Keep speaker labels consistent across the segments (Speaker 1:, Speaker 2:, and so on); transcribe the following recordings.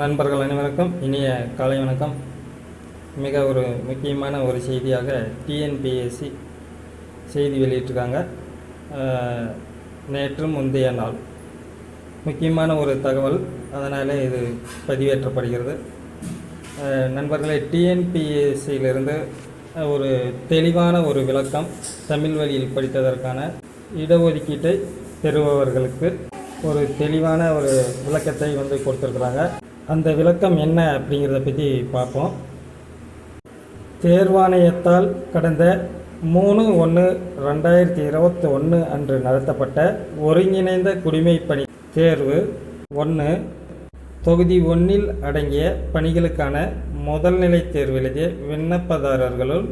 Speaker 1: நண்பர்கள் அனைவருக்கும் இனிய காலை வணக்கம். மிக ஒரு முக்கியமான ஒரு செய்தியாக டிஎன்பிஎஸ்சி செய்தி வெளியிட்டிருக்காங்க. நேற்று முந்தைய நாள். முக்கியமான ஒரு தகவல் அதனால் இது பதிவேற்றப்படுகிறது. நண்பர்களே டிஎன்பிஎஸ்சியிலிருந்து ஒரு தெளிவான ஒரு விளக்கம் தமிழ் வழியில் படித்ததற்கான இடஒதுக்கீட்டை பெறுபவர்களுக்கு ஒரு தெளிவான ஒரு விளக்கத்தை வந்து கொடுத்துருக்குறாங்க. அந்த விளக்கம் என்ன அப்படிங்கிறத பற்றி பார்ப்போம். தேர்வாணையத்தால் கடந்த மூணு ஒன்று ரெண்டாயிரத்தி இருபத்தி ஒன்று அன்று நடத்தப்பட்ட ஒருங்கிணைந்த குடிமைப்பணி தேர்வு ஒன்று தொகுதி ஒன்றில் அடங்கிய பணிகளுக்கான முதல்நிலை தேர்வு எழுதிய விண்ணப்பதாரர்களுள்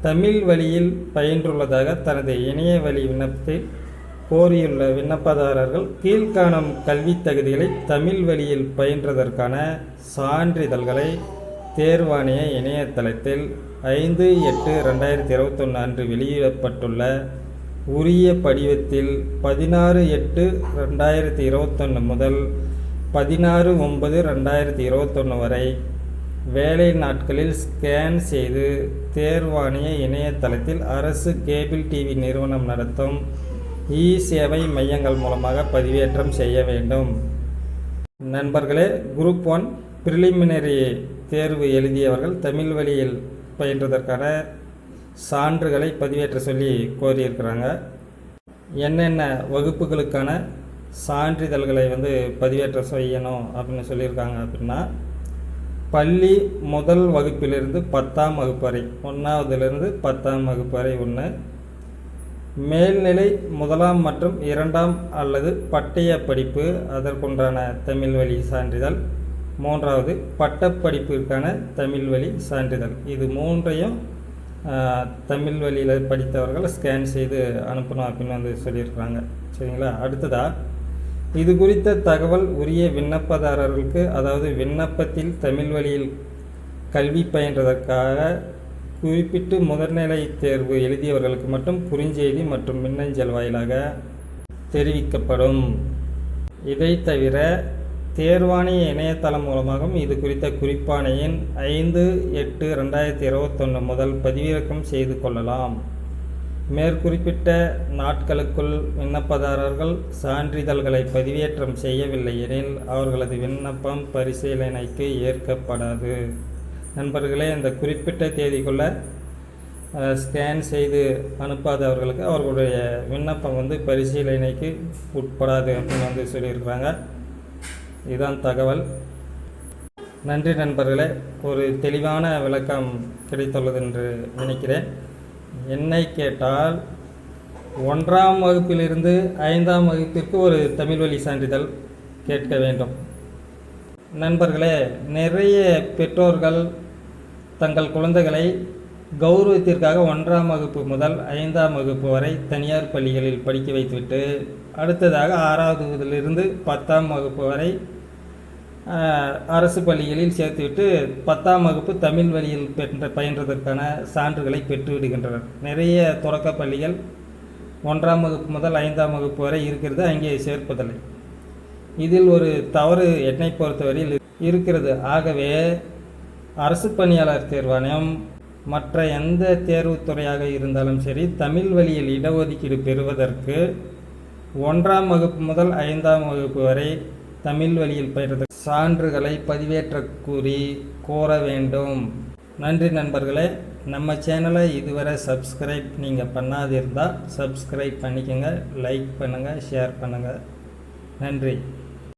Speaker 1: தமிழ் வழியில் பயின்றுள்ளதாக தனது இணைய வழி விண்ணப்பத்தில் கோரியுள்ள விண்ணப்பதாரர்கள் கீழ்காணும் கல்வித் தகுதிகளை தமிழ் வழியில் பயின்றதற்கான சான்றிதழ்களை தேர்வாணைய இணையதளத்தில் ஐந்து எட்டு ரெண்டாயிரத்தி இருபத்தொன்று அன்று வெளியிடப்பட்டுள்ள உரிய படிவத்தில் பதினாறு எட்டு ரெண்டாயிரத்தி இருபத்தொன்று முதல் பதினாறு ஒன்பது ரெண்டாயிரத்தி இருபத்தொன்று வரை வேலை நாட்களில் ஸ்கேன் செய்து தேர்வாணைய இணையதளத்தில் அரசு கேபிள் டிவி நிறுவனம் நடத்தும் இ சேவை மையங்கள் மூலமாக பதிவேற்றம் செய்ய வேண்டும். நண்பர்களே குரூப் ஒன் பிரிலிமினரி தேர்வு எழுதியவர்கள் தமிழ் வழியில் பயின்றதற்கான சான்றுகளை பதிவேற்ற சொல்லி கோரியிருக்கிறாங்க. என்னென்ன வகுப்புகளுக்கான சான்றிதழ்களை வந்து பதிவேற்ற செய்யணும் அப்படின்னு சொல்லியிருக்காங்க அப்படின்னா பள்ளி முதல் வகுப்பிலிருந்து பத்தாம் வகுப்பு வரை ஒன்றாவதுலேருந்து பத்தாம் வகுப்பு வரை ஒன்று மேல்நிலை முதலாம் மற்றும் இரண்டாம் அல்லது பட்டய படிப்பு அதற்குண்டான தமிழ் வழி சான்றிதழ். மூன்றாவது பட்டப்படிப்பிற்கான தமிழ் வழி சான்றிதழ். இது மூன்றையும் தமிழ் வழியில் படித்தவர்கள் ஸ்கேன் செய்து அனுப்பணும் அப்படின்னு வந்து சொல்லியிருக்கிறாங்க. சரிங்களா? அடுத்ததாக இது குறித்த தகவல் உரிய விண்ணப்பதாரர்களுக்கு அதாவது விண்ணப்பத்தில் தமிழ் வழியில் கல்வி பயின்றதற்காக குறிப்பிட்டு முதல்நிலை தேர்வு எழுதியவர்களுக்கு மட்டும் குறுஞ்செய்தி மற்றும் மின்னஞ்சல் வாயிலாக தெரிவிக்கப்படும். இதை தவிர தேர்வாணைய இணையதளம் மூலமாகவும் இது குறித்த குறிப்பாணையின் ஐந்து எட்டு ரெண்டாயிரத்தி இருபத்தொன்று முதல் பதிவிறக்கம் செய்து கொள்ளலாம். மேற்குறிப்பிட்ட நாட்களுக்குள் விண்ணப்பதாரர்கள் சான்றிதழ்களை பதிவேற்றம் செய்யவில்லை எனில் அவர்களது விண்ணப்பம் பரிசீலனைக்கு ஏற்கப்படாது. நண்பர்களே இந்த குறிப்பிட்ட தேதிக்குள்ளே ஸ்கேன் செய்து அனுப்பாதவர்களுக்கு அவர்களுடைய விண்ணப்பம் வந்து பரிசீலனைக்கு உட்படாது அப்படின்னு வந்து சொல்லியிருக்கிறாங்க. இதுதான் தகவல். நன்றி நண்பர்களே ஒரு தெளிவான விளக்கம் கிடைத்துள்ளது என்று நினைக்கிறேன். என்னை கேட்டால் ஒன்றாம் வகுப்பிலிருந்து ஐந்தாம் வகுப்பிற்கு ஒரு தமிழ் வழி சான்றிதழ் கேட்க வேண்டும். நண்பர்களே நிறைய பெற்றோர்கள் தங்கள் குழந்தைகளை கௌரவத்திற்காக ஒன்றாம் வகுப்பு முதல் ஐந்தாம் வகுப்பு வரை தனியார் பள்ளிகளில் படிக்க வைத்துவிட்டு அடுத்ததாக ஆறாவதுலிருந்து பத்தாம் வகுப்பு வரை அரசு பள்ளிகளில் சேர்த்துவிட்டு பத்தாம் வகுப்பு தமிழ் வழியில் பெற்ற பயின்றதற்கான சான்றுகளை பெற்றுவிடுகின்றனர் நிறைய தொடக்க பள்ளிகள் ஒன்றாம் வகுப்பு முதல் ஐந்தாம் வகுப்பு வரை இருக்கிறது அங்கே சேர்ப்பதில்லை. இதில் ஒரு தவறு என்னை பொறுத்தவரையில் இருக்கிறது. ஆகவே அரசு பணியாளர் தேர்வாணையம் மற்ற எந்த தேர்வுத்துறையாக இருந்தாலும் சரி தமிழ் வழியில் இடஒதுக்கீடு பெறுவதற்கு ஒன்றாம் வகுப்பு முதல் ஐந்தாம் வகுப்பு வரை தமிழ் வழியில் பயிர்ந்த சான்றுகளை பதிவேற்ற கூறி கோர வேண்டும். நன்றி நண்பர்களே. நம்ம சேனலை இதுவரை சப்ஸ்கிரைப் நீங்கள் பண்ணாதிருந்தால் சப்ஸ்கிரைப் பண்ணிக்கோங்க லைக் பண்ணுங்கள் ஷேர் பண்ணுங்கள் நன்றி.